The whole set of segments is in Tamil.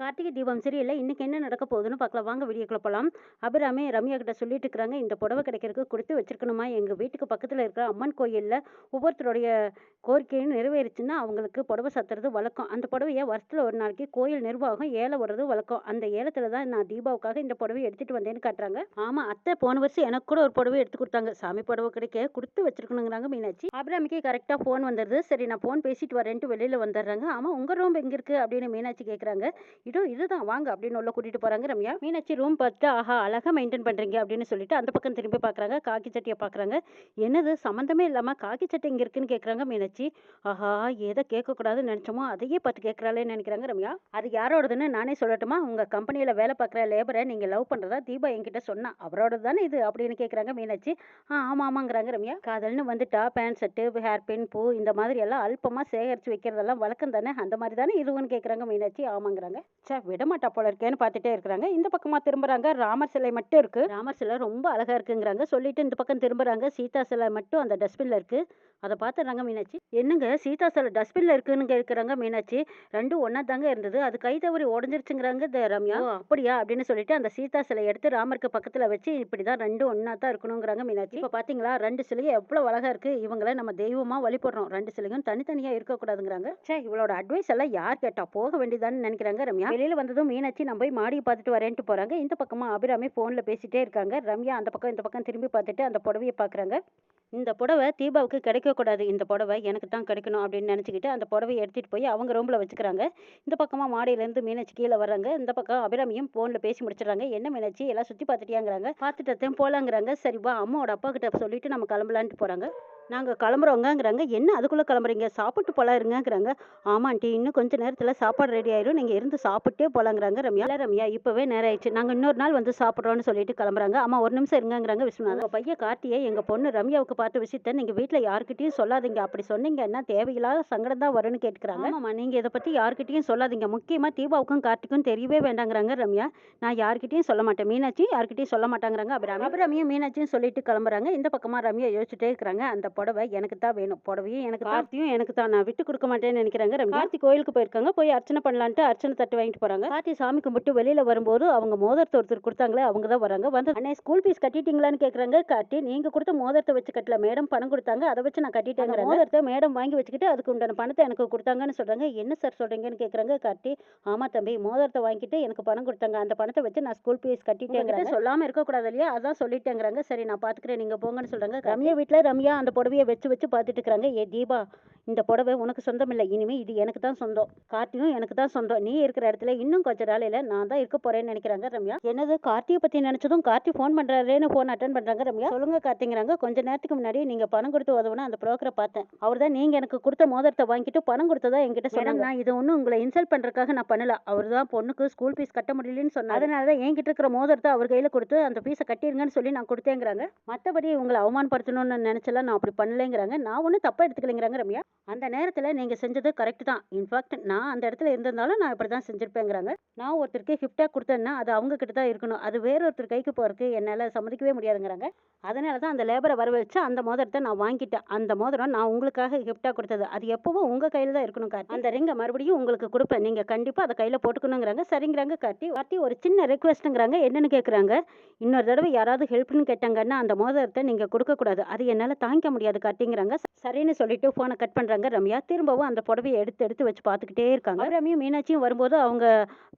கார்த்திகை தீபம் சரியில்லை இன்றைக்கி என்ன நடக்க போகுதுன்னு பார்க்கலாம். வாங்க வீடியோக்குள்ள போகலாம் அபிராமி ரம்யா கிட்ட சொல்லிட்டு இருக்கிறாங்க. இந்த புடவை கிடைக்கிறதுக்கு கொடுத்து வச்சிருக்கணுமா? எங்கள் வீட்டுக்கு பக்கத்தில் இருக்கிற அம்மன் கோயிலில் ஒவ்வொருத்தருடைய கோரிக்கையும் நிறைவேறிச்சுன்னா அவங்களுக்கு புடவை சத்துறது வழக்கம். அந்த புடவையை வருஷத்தில் ஒரு நாளைக்கு கோயில் நிர்வாகம் ஏலம் விடுறது வழக்கம். அந்த ஏலத்தில் தான் நான் தீபாவுக்காக இந்த புடவை எடுத்துகிட்டு வந்தேன்னு காட்டுறாங்க. ஆமாம் அத்தை போன வருஷம் எனக்கு கூட ஒரு புடவை எடுத்து கொடுத்தாங்க. சாமி புடவை கிடைக்க கொடுத்து வச்சிருக்கணுங்கிறாங்க மீனாட்சி. அபிராமிக்கு கரெக்டாக ஃபோன் வந்துடுது சரி நான் ஃபோன் பேசிட்டு வரேன்ட்டு வெளியில் வந்துடுறாங்க. ஆமாம் உங்கள் ரூம் எங்கே இருக்குது அப்படின்னு மீனாட்சி கேட்குறாங்க இதோ இதுதான் வாங்க அப்படின்னு உள்ள கூட்டிட்டு போறாங்க ரம்யா. மீனாட்சி ரூம் பார்த்து ஆஹா அழகா மெயின்டைன் பண்றீங்க அப்படின்னு சொல்லிட்டு அந்த பக்கம் திரும்பி பாக்குறாங்க காக்கி சட்டியை பாக்குறாங்க என்னது சம்மந்தமே இல்லாம காக்கி சட்டை இங்க இருக்குன்னு கேக்குறாங்க மீனாட்சி? ஆஹா எதை கேட்கக்கூடாதுன்னு நினைச்சோமோ அதையே பார்த்து கேட்கறாளேன்னு நினைக்கிறாங்க ரம்யா. அது யாரோடதுன்னு நானே சொல்லட்டுமா? உங்க கம்பெனியில வேலை பார்க்குற லேபரை நீங்க லவ் பண்றதா? தீபா என்கிட்ட சொன்னா அவரோட தானே இது? அப்படின்னு கேட்குறாங்க மீனாட்சி. ஆ ஆமா ஆமாங்கிறாங்க ரம்யா. காதல்னு வந்துட்டா பேண்ட் செட்டு ஹேர் பின் பூ இந்த மாதிரி எல்லாம் அல்பமா சேகரிச்சு வைக்கிறதெல்லாம் வழக்கம் தானே அந்த மாதிரி தானே இதுவும் கேட்குறாங்க மீனாட்சி. ஆமாங்கிறாங்க. சே விடமாட்டா போல இருக்கேன்னு பார்த்துட்டே இருக்கிறாங்க. இந்த பக்கமா திரும்புறாங்க. ராமர் சிலை மட்டும் இருக்கு. ராமர் சிலை ரொம்ப அழகா இருக்குங்கிறாங்க. சொல்லிட்டு இந்த பக்கம் திரும்புறாங்க. சீதா சிலை மட்டும் அந்த டஸ்ட்பின்ல இருக்கு. அதை பார்த்துறாங்க மீனாட்சி. என்னங்க? சீதா சிலை டஸ்ட்பின்ல இருக்குன்னு கேட்குறாங்க மீனாட்சி. ரெண்டும் ஒண்ணா தாங்க இருந்தது. அது கை தவறி உடஞ்சிருச்சுங்கிறாங்க இந்த ரம்யா. "ஓ, அப்படியா? அப்படின்னு சொல்லிட்டு அந்த சீதா சிலை எடுத்து ராமருக்கு பக்கத்துல வச்சு இப்படிதான் ரெண்டும் ஒண்ணா தான் இருக்கணுங்கிறாங்க மீனாட்சி. இப்போ பாத்தீங்களா? ரெண்டு சிலையும் எவ்வளவு அழகா இருக்கு. இவங்கள நம்ம தெய்வமா வழிபடுறோம். ரெண்டு சிலையும் தனித்தனியா இருக்கக்கூடாதுங்கிறாங்க. சே இவளோட அட்வைஸ் எல்லாம் யார் கேட்டா போக வேண்டியதான்னு நினைக்கிறாங்க ரம்யா. வெளியில வந்ததும் மீனாட்சி நான் போய் மாடியை பார்த்துட்டு வரேன்ட்டு போறாங்க. இந்த பக்கமா அபிராமி போன்ல பேசிட்டே இருக்காங்க. ரம்யா அந்த பக்கம் இந்த பக்கம் திரும்பி பார்த்துட்டு அந்த புடவையை பாக்குறாங்க இந்த புடவை தீபாவுக்கு கிடைக்கக்கூடாது இந்த புடவை எனக்கு தான் கிடைக்கணும் அப்படின்னு நினச்சிக்கிட்டு அந்த புடவையை எடுத்துகிட்டு போய் அவங்க ரூமில் வச்சுக்கிறாங்க. இந்த பக்கமாக மாடியிலேருந்து மீனாட்சி கீழே வர்றாங்க. இந்த பக்கம் அபிராமியும் ஃபோனில் பேசி முடிச்சிடுறாங்க. என்ன மீனாட்சி? எல்லாம் சுற்றி பார்த்துட்டியாங்கிறாங்க. பார்த்துட்டத்தையும் போகலாங்கிறாங்க சரி வா அம்மாவோட அப்பா கிட்ட சொல்லிட்டு நம்ம கிளம்பலான்ட்டு போகிறாங்க நாங்கள் கிளம்புறோங்கங்கிறாங்க. என்ன? அதுக்குள்ளே கிளம்புறீங்க? சாப்பிட்டு போலாம் இருங்கங்கிறாங்க ஆமா ஆண்டி இன்னும் கொஞ்ச நேரத்தில் சாப்பாடு ரெடி ஆயிரும். நீங்கள் இருந்து சாப்பிட்டே போலாங்கிறாங்க ரம்யா. இல்ல ரம்யா இப்போவே நேரம் ஆயிடுச்சு. நாங்கள் இன்னொரு நாள் வந்து சாப்பிட்றோன்னு சொல்லிட்டு கிளம்புறாங்க. அம்மா ஒரு நிமிஷம் இருங்கங்கிறாங்க விஸ்வநாதன் பையன் கார்த்தியை எங்கள் பொண்ணு ரம்யாவுக்கு பார்த்த விஷயத்த நீங்கள் வீட்டில் யாருக்கிட்டையும் சொல்லாதீங்க. அப்படி சொன்னீங்கன்னா தேவையில்லாத சங்கடம் தான் வரும்னு கேட்குறாங்க. ஆமாம்மா நீங்கள் இதை பற்றி யாருக்கிட்டையும் சொல்லாதீங்க. முக்கியமாக தீபாவுக்கும் கார்த்திக்கும் தெரியவே வேண்டாங்கிறாங்க ரம்யா. நான் யார்கிட்டயும் சொல்ல மாட்டேன். மீனாட்சி யார்கிட்டயும் சொல்ல மாட்டாங்கிறாங்க. அபிராமி அபிராமியும் மீனாட்சியும் சொல்லிட்டு கிளம்புறாங்க. இந்த பக்கமா ரம்யா யோசிச்சுட்டே இருக்கிறாங்க. அந்த புடவை எனக்கு தான் வேணும். புடவையும் எனக்கு கார்த்தியும் எனக்கு தான். நான் விட்டு கொடுக்க மாட்டேன்னு நினைக்கிறாங்க ரம்யா. கார்த்தி கோயிலுக்கு போயிருக்காங்க. போய் அர்ச்சனை பண்ணலான்ட்டு அர்ச்சனை தட்டு வாங்கிட்டு போறாங்க. கார்த்தி சாமி கும்பிட்டு வெளியில வரும்போது அவங்க மோதிரத்தை ஒருத்தர் கொடுத்தாங்களே அவங்க தான் வராங்க. வந்து அண்ணே ஸ்கூல் ஃபீஸ் கட்டிட்டீங்களான்னு கேக்குறாங்க. கார்த்தி நீங்க கொடுத்த மோதிரத்தை வச்சு கட்டல. மேடம் பணம் கொடுத்தாங்க. அதை வச்சு நான் கட்டிட்டேங்க மோதிரத்தை மேடம் வாங்கி வச்சுக்கிட்டு அதுக்கு உண்டான பணத்தை எனக்கு கொடுத்தாங்கன்னு சொல்றாங்க. என்ன சார் சொல்றீங்கன்னு கேக்குறாங்க கார்த்தி? ஆமா தம்பி மோதிரத்தை வாங்கிட்டு எனக்கு பணம் கொடுத்தாங்க. அந்த பணத்தை வச்சு நான் ஸ்கூல் ஃபீஸ் கட்டிட்டேங்கிறாங்க. சொல்லாம இருக்கக்கூடாது இல்லையா? அதான் சொல்லிட்டேங்கிறாங்க. சரி நான் பாத்துக்கிறேன். நீங்க போங்கன்னு சொல்றாங்க. ரம்யா வீட்ல ரம்யா அந்த புடவையை வச்சு வச்சு பார்த்துட்டு இருக்காங்க ஏ தீபா இந்த புடவை உனக்கு சொந்தம் இல்லை. இனிமே இது எனக்கு தான் சொந்தம். கார்த்தியும் எனக்கு தான் சொந்தம். நீ இருக்கிற இடத்துல இன்னும் கொஞ்ச நாளையில நான் தான் இருக்க போறேன்னு நினைக்கிறாங்க ரம்யா. என்னது? கார்த்தியை பத்தி நினைச்சதும் கார்த்தி ஃபோன் பண்றாருன்னு ஃபோன் அட்டன் பண்றாங்க ரம்யா? சொல்லுங்க கார்த்திங்கிறாங்க. கொஞ்ச நேரத்துக்கு முன்னாடி நீங்க பணம் கொடுத்து உதவுனா அந்த புரோக்கரை பார்த்தேன். அவர் தான் நீங்க எனக்கு கொடுத்த மோதிரத்தை வாங்கிட்டு பணம் கொடுத்ததா என்கிட்ட சொன்னாங்க. நான் இது ஒன்றும் உங்களை இன்சல்ட் பண்றதுக்காக நான் பண்ணல. அவர் தான் பொண்ணுக்கு ஸ்கூல் ஃபீஸ் கட்ட முடியலன்னு சொன்னார். அதனால தான் என்கிட்ட இருக்கிற மோதிரத்தை அவர் கையில கொடுத்து அந்த ஃபீஸை கட்டிருங்கன்னு சொல்லி நான் கொடுத்தேங்கிறாங்க. மற்றபடி உங்களை அவமானப்படுத்தணும்னு நினைச்சலாம் நான் அப்படி பண்ணலைங்கிறாங்க. நான் ஒன்றும் தப்பா எடுத்துக்கலைங்கிறாங்க ரம்யா. அந்த நேரத்தில் நீங்கள் செஞ்சது கரெக்ட் தான். இன்ஃபேக்ட் நான் அந்த இடத்துல இருந்திருந்தாலும் நான் இப்படி தான் செஞ்சுருப்பேங்கிறாங்க. நான் ஒருத்தருக்கு கிஃப்டாக கொடுத்தேன்னா அது அவங்க கிட்ட தான் இருக்கணும். அது வேறொருத்தர் கைக்கு போகிறதுக்கு என்னால் சம்மதிக்கவே முடியாதுங்கிறாங்க. அதனால தான் அந்த லேபரை வர வச்சு அந்த மோதிரத்தை நான் வாங்கிட்டேன். அந்த மோதிரம் நான் உங்களுக்காக கிஃப்டாக கொடுத்தது. அது எப்போவும் உங்கள் கையில் தான் இருக்கணும் கார்த்தி. அந்த ரிங்கை மறுபடியும் உங்களுக்கு கொடுப்பேன். நீங்கள் கண்டிப்பாக அதை கையில் போட்டுக்கணுங்கிறாங்க. சரிங்கிறாங்க கார்த்தி. கார்த்தி ஒரு சின்ன ரெக்வஸ்ட்டுங்கிறாங்க என்னன்னு கேட்குறாங்க இன்னொரு தடவை யாராவது ஹெல்ப்னு கேட்டாங்கன்னா அந்த மோதிரத்தை நீங்கள் கொடுக்கக்கூடாது. அது என்னால் தாங்கிக்க முடியாது கார்த்திங்கிறாங்க. சரின்னு சொல்லிட்டு ஃபோனை கட் பண்ணுறாங்க ரம்யா திரும்பவும் அந்த புடவையை எடுத்து எடுத்து வச்சு பார்த்துக்கிட்டே இருக்காங்க. ரம்யா மீனாட்சியும் வரும்போது அவங்க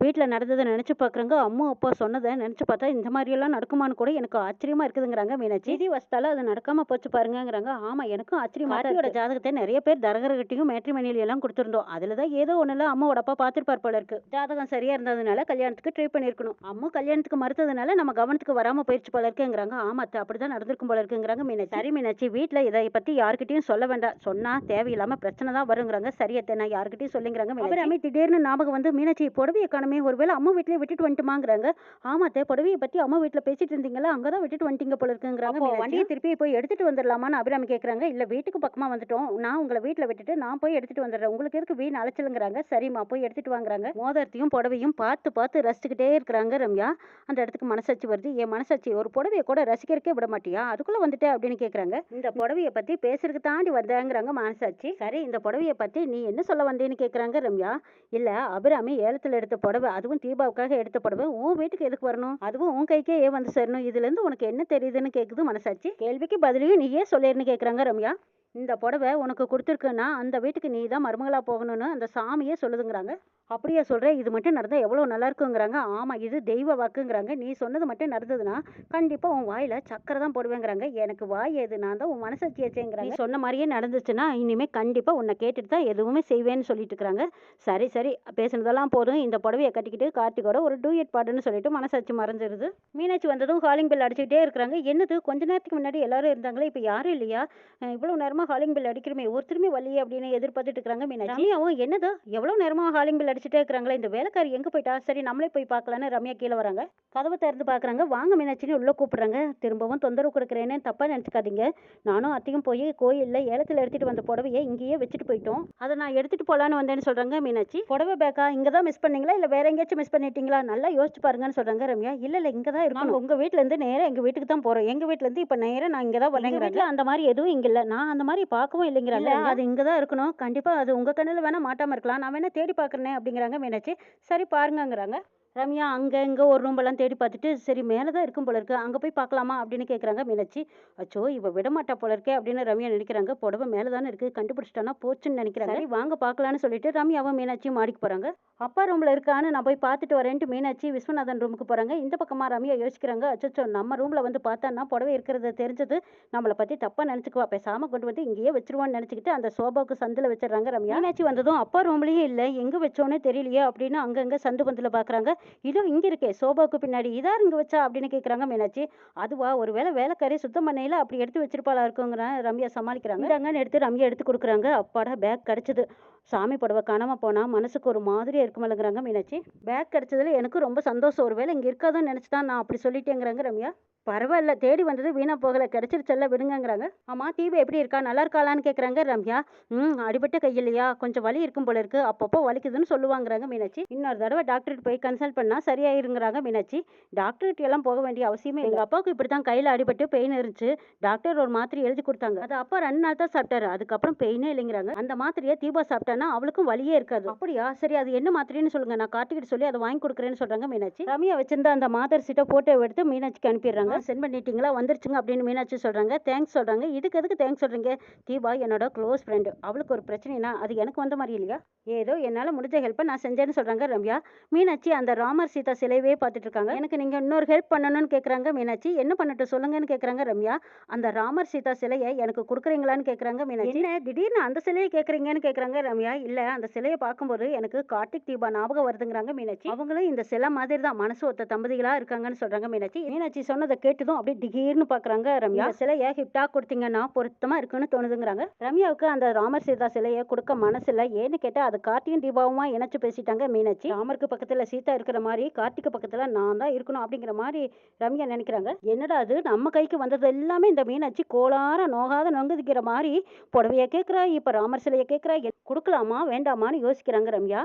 வீட்டில் நடந்ததை நினச்சி பார்க்குறாங்க அம்மா அப்பா சொன்னதை நினச்சி பார்த்தா இந்த மாதிரியெல்லாம் நடக்குமான்னு கூட எனக்கு ஆச்சரியமா இருக்குதுங்கிறாங்க மீனாட்சி. விதி வசத்தால அது நடக்காம போச்சு பாருங்கங்கிறாங்க. ஆமா எனக்கும் ஆச்சரியமா கார்த்தியோட ஜாதகத்தை நிறைய பேர் தரகர்கிட்டையும் மேட்ரிமணியில எல்லாம் கொடுத்துருந்தோம். அதுல தான் ஏதோ ஒண்ணுல அம்மாவோட அப்பா பார்த்துருப்பார் போல இருக்கு. ஜாதகம் சரியா இருந்ததுனால கல்யாணத்துக்கு ட்ரை பண்ணியிருக்கணும். அம்மா கல்யாணத்துக்கு மறுத்ததுனால நம்ம கவனத்துக்கு வராம போயிடுச்சு போல இருக்குங்கிறாங்க. ஆமா அத்தை, அப்படிதான் நடந்திருக்கும் போல இருக்குங்கிறாங்க மீனாட்சி. சரி மீனாட்சி வீட்ல இதை பத்தி யார்கிட்டயும் சொல்ல வேண்டாம். சொன்னா தேவையில்லாம பிரச்சனை தான் வருங்கிறாங்க. சரியத்தை நான் யார்கிட்டயும் சொல்லிங்கிறாங்க அபிராமி திடீர்னு ஞாபகம் வந்து மீனாட்சி புடவை எக்கானமே ஒருவேளை அம்மா வீட்லயே விட்டுட்டு வந்துட்டுமாங்கிறாங்க. ஆமாத்தே புடவையை பத்தி அம்மா வீட்ல பேசிட்டு இருந்தீங்களா அங்கதான் விட்டுட்டு வந்துட்டீங்க போல இருக்குங்கிறாங்க வண்டியை திருப்பி போய் எடுத்துட்டு வந்துடலாமான்னு அபிராமி கேக்குறாங்க. இல்ல வீட்டுக்கு பக்கமா வந்துட்டோம். நான் உங்களை வீட்ல விட்டுட்டு நான் போய் எடுத்துட்டு வந்துடுறேன். உங்களுக்கு எதுக்கு வீண் அலைச்சலுங்கிறாங்க. சரிம்மா போய் எடுத்துட்டு வாங்குறாங்க. மோதிரத்தையும் புடவையும் பார்த்து பார்த்து ரசிச்சுக்கிட்டே இருக்கிறாங்க ரம்யா. அந்த இடத்துக்கு மனசாட்சி வருது. என் மனசாட்சி ஒரு புடவையை கூட ரசிக்கிறதுக்கே விட மாட்டியா? அதுக்குள்ள வந்துட்டே அப்படின்னு கேக்குறாங்க. இந்த புடவையை பத்தி பேசுறதுக்கு தாண்டி வந்தாங்கிறாங்க மனசாட்சி. மீனாட்சி சரி இந்த புடவையை பற்றி நீ என்ன சொல்ல வந்தேன்னு கேட்குறாங்க ரம்யா. இல்லை அபிராமி ஏலத்தில் எடுத்த புடவை அதுவும் தீபாவுக்காக எடுத்த புடவை உன் வீட்டுக்கு எதுக்கு வரணும்? அதுவும் உன் கைக்கே ஏன் வந்து சேரணும்? இதுலேருந்து உனக்கு என்ன தெரியுதுன்னு கேட்குது மனசாட்சி. கேள்விக்கு பதிலையும் நீயே சொல்லிருன்னு கேட்குறாங்க ரம்யா. இந்த புடவை உனக்கு கொடுத்துருக்குன்னா அந்த வீட்டுக்கு நீ தான் மருமகளாக போகணும்னு அந்த சாமியே சொல்லுதுங்கிறாங்க. அப்படியே சொல்கிறேன் இது மட்டும் நடந்தால் எவ்வளோ நல்லா இருக்குங்கிறாங்க ஆமாம் இது தெய்வ வாக்குங்கிறாங்க. நீ சொன்னது மட்டும் நடந்ததுன்னா கண்டிப்பாக உன் வாயில் சக்கரை தான் போடுவேங்கிறாங்க. எனக்கு வாய் எது? நான் தான் உன் மனசாட்சி வச்சேங்கிறாங்க நீ சொன்ன மாதிரியே நடந்துச்சுன்னா இனிமேல் கண்டிப்பாக உன்னை கேட்டுட்டு தான் எதுவுமே செய்வேன்னு சொல்லிட்டு இருக்கிறாங்க சரி சரி. பேசுனதெல்லாம் போதும். இந்த புடவையை கட்டிக்கிட்டு கார்த்திகோட ஒரு டூயட் பாடுன்னு சொல்லிட்டு மனசாட்சி மறைஞ்சிருது. மீனாட்சி வந்ததும் காலிங் பெல் அடிச்சுக்கிட்டே இருக்கிறாங்க. என்னது? கொஞ்ச நேரத்துக்கு முன்னாடி எல்லாரும் இருந்தாங்களே? இப்போ யாரும் இல்லையா? அஹ் இவ்வளவு நேரமா ஹாலிங் பெல் அடிக்கிறமே ஒருத்தருமே வரலையே அப்படின்னு எதிர்பார்த்துட்டு இருக்காங்க மீனாட்சி. என்னது? எவ்வளவு நேரமா ஹாலிங் பெல் அடிச்சுட்டே இருக்கிறாங்களே இந்த வேலைக்காரி எங்க போயிட்டா? சரி நம்மளே போய் பார்க்கலான்னு ரம்யா கீழே வராங்க. கதவை திறந்து பார்க்கறாங்க. வாங்க மீனாட்சின்னு உள்ள கூப்பிடுறாங்க. திரும்பவும் தொந்தரவு கொடுக்குறேன்னு தப்பா நினைச்சுக்காதீங்க. நானும் அத்தையும் போய் கோயில்ல ஏலத்துல எடுத்துட்டு வந்த புடவையை இங்கேயே வச்சுட்டு போயிட்டோம். அதை நான் எடுத்துட்டு போலான்னு வந்தேன்னு சொல்றாங்க மீனாட்சி. புடவை பேக்கா இங்க தான் மிஸ் பண்ணீங்களா? இல்ல வேற எங்கேயாச்சும் மிஸ் பண்ணிட்டீங்களா? நல்லா யோசிச்சு பாருங்கன்னு சொல்றாங்க ரம்யா. இல்ல இல்ல இங்க தான் இருக்கணும் உங்க வீட்ல இருந்து நேரா எங்க வீட்டுக்கு தான் போறோம். எங்க வீட்ல இருந்து இப்ப நேரா நான் இங்க தான் வரேங்கிறாங்க அந்த மாதிரி எதுவும் இங்க இல்ல. நான் அந்த மாதிரி பார்க்கவும் இல்லைங்கிறாங்க. அது இங்க தான் இருக்கணும். கண்டிப்பா அது உங்க கண்ணுல வேணா மாட்டாம இருக்கலாம். நான் வேணா தேடி பார்க்கறேன் அப்படிங்கிறாங்க மீனாட்சி. சரி பாருங்கங்கிறாங்க. ரம்யா அங்கே இங்கே ஒரு ரூம்பெல்லாம் தேடி பார்த்துட்டு சரி மேலே தான் இருக்கும் போல இருக்கு. அங்கே போய் பார்க்கலாமா அப்படின்னு கேட்குறாங்க மீனாட்சி. அச்சோ இவ விட மாட்டா போல இருக்கே அப்படின்னு ரம்யா நினைக்கிறாங்க. புடவை மேலே தானே இருக்கு. கண்டுபிடிச்சிட்டானா போச்சுன்னு நினைக்கிறாங்க. சரி. வாங்க பார்க்கலான்னு சொல்லிட்டு ரம்யாவும் மீனாட்சியும் மாடிக்கு போகிறாங்க அப்பா ரூமில் இருக்கான்னு நான் போய் பார்த்துட்டு வரேன்ட்டு மீனாட்சி விஸ்வநாதன் ரூமுக்கு போகிறாங்க இந்த பக்கமாக ரம்யா யோசிக்கிறாங்க. அச்சோ நம்ம ரூமில் வந்து பார்த்தான்னா புடவை இருக்கிறது தெரிஞ்சது. நம்மளை பற்றி தப்பாக நினச்சிக்குவா. பேசாமல் கொண்டு வந்து இங்கேயே வச்சிருவான்னு நினச்சிக்கிட்டு அந்த சோபாவுக்கு சந்தில் வச்சிடுறாங்க ரம்யா. மீனாட்சி வந்ததும் அப்பா ரூம்லேயே இல்லை. எங்கே வச்சோன்னே தெரியலையே அப்படின்னு அங்கங்கே சந்து பந்தில் பார்க்குறாங்க இதோ இங்க இருக்கே சோபாவுக்கு பின்னாடி. இதார் இங்க வச்சா அப்படின்னு கேட்குறாங்க மீனாட்சி. அதுவா ஒரு வேலை வேலைக்காரி சுத்தம் பண்ணையில் அப்படி எடுத்து வச்சிருப்பாளா இருக்குங்கிற ரம்யா சமாளிக்கிறாங்க. இந்தாங்கன்னு எடுத்து ரம்யா எடுத்து கொடுக்குறாங்க. அப்பாடா பேக் கிடைச்சது. சாமி புடவை காணாமல் போனால் மனசுக்கு ஒரு மாதிரியாக இருக்குமில்லங்கிறாங்க மீனாட்சி. பேக் கிடச்சதுல எனக்கு ரொம்ப சந்தோஷம். ஒரு வேலை இங்கே இருக்காதுன்னு நினச்சி தான் நான் அப்படி சொல்லிட்டேங்கிறாங்க ரம்யா. பரவாயில்ல தேடி வந்தது வீணா போகலை. கிடைச்சிருச்சல்ல விடுங்கங்கிறாங்க. ஆமாம் தீவு எப்படி இருக்கா? நல்லா இருக்காளான்னு கேட்குறாங்க ரம்யா. ம் அடிபட்ட கையிலையா கொஞ்சம் வலி இருக்கும் போல இருக்கு. அப்பப்போ வலிக்குதுன்னு சொல்லுவாங்கிறாங்க மீனாட்சி. இன்னொரு தடவை டாக்டர்கிட்ட போய் கன்சல்ட் பண்ணால் சரியாயிருங்கிறாங்க மீனாட்சி. டாக்டர்கிட்ட எல்லாம் போக வேண்டிய அவசியமே எங்கள் அப்பாவுக்கு இப்படி தான் கையில் அடிபட்டு பெயின் இருந்துச்சு. டாக்டர் ஒரு மாத்திரை எழுதி கொடுத்தாங்க. அது அப்பா ரெண்டு நாள் தான் சாப்பிட்டாரு. அதுக்கப்புறம் பெயினே இல்லைங்கிறாங்க. அந்த மாத்திரையை தீபா சாப்பிட்டானா அவளுக்கும் வலியே இருக்காது. அப்படியா? சரி அது என்ன மாத்திரைன்னு சொல்லுங்க. நான் கார்த்திகிட்ட சொல்லி அதை வாங்கி கொடுக்குறேன்னு சொல்றாங்க மீனாட்சி. ரம்யா வச்சிருந்த அந்த மாதர் சீட்டை போட்டோ எடுத்து மீனாட்சிக்கு அனுப்பிடுறாங்க. சென்ட் பண்ணிட்டீங்களா? வந்துருச்சுங்க அப்படின்னு மீனாட்சி சொல்றாங்க. தேங்க்ஸ் சொல்றாங்க. இதுக்கு எதுக்கு தேங்க்ஸ் சொல்றீங்க? தீபா என்னோட க்ளோஸ் ஃப்ரெண்டு அவளுக்கு ஒரு பிரச்சனைனா அது எனக்கு வந்த மாதிரி இல்லையா? ஏதோ என்னால் முடிஞ்ச ஹெல்ப்பை நான் செஞ்சேன்னு சொல்றாங்க ரம்யா. மீனாட்சி அந்த ராமர் சீதா சிலையவே பார்த்துட்டு இருக்காங்க எனக்கு நீங்க இன்னொரு ஹெல்ப் பண்ணணும்னு கேட்குறாங்க மீனாட்சி. என்ன பண்ணட்டும் சொல்லுங்கன்னு கேட்குறாங்க ரம்யா. அந்த ராமர் சீதா சிலையை எனக்கு கொடுக்குறீங்களான்னு கேட்குறாங்க மீனாட்சி. திடீர்னு அந்த சிலையை கேட்குறீங்கன்னு கேட்குறாங்க ரம்யா. இல்லை அந்த சிலையை பார்க்கும்போது எனக்கு கார்த்திக் தீபா ஞாபகம் வருதுங்கிறாங்க மீனாட்சி. அவங்களும் இந்த சிலை மாதிரி தான் மனசு ஒருத்த தம்பதிகளா இருக்காங்கன்னு சொல்றாங்க மீனாட்சி. மீனாட்சி சொன்னதை கேட்டதும் அப்படியே திடீர்னு பாக்குறாங்க ரம்யா. சிலையை ஹிப்டா கொடுத்தீங்கன்னா பொருத்தமா இருக்குன்னு தோணுதுங்கிறாங்க. ரம்யாவுக்கு அந்த ராமர் சீதா சிலையை கொடுக்க மனசுல ஏன்னு கேட்டா அது கார்த்தியும் தீபாவுமா இணைச்சு பேசிட்டாங்க மீனாட்சி. ராமருக்கு பக்கத்துல சீதா இருக்கிற மாதிரி கார்த்திக்கு பக்கத்துல நான் தான் இருக்கணும் அப்படிங்கிற மாதிரி ரம்யா நினைக்கிறாங்க. என்னடா அது? நம்ம கைக்கு வந்தது எல்லாமே இந்த மீனாட்சி கோளார நோகாத நொங்குதிக்கிற மாதிரி புடவைய கேட்குறா இப்ப ராமர் சிலையை கேட்குறா கொடுக்கலாமா? வேண்டாமான்னு யோசிக்கிறாங்க ரம்யா.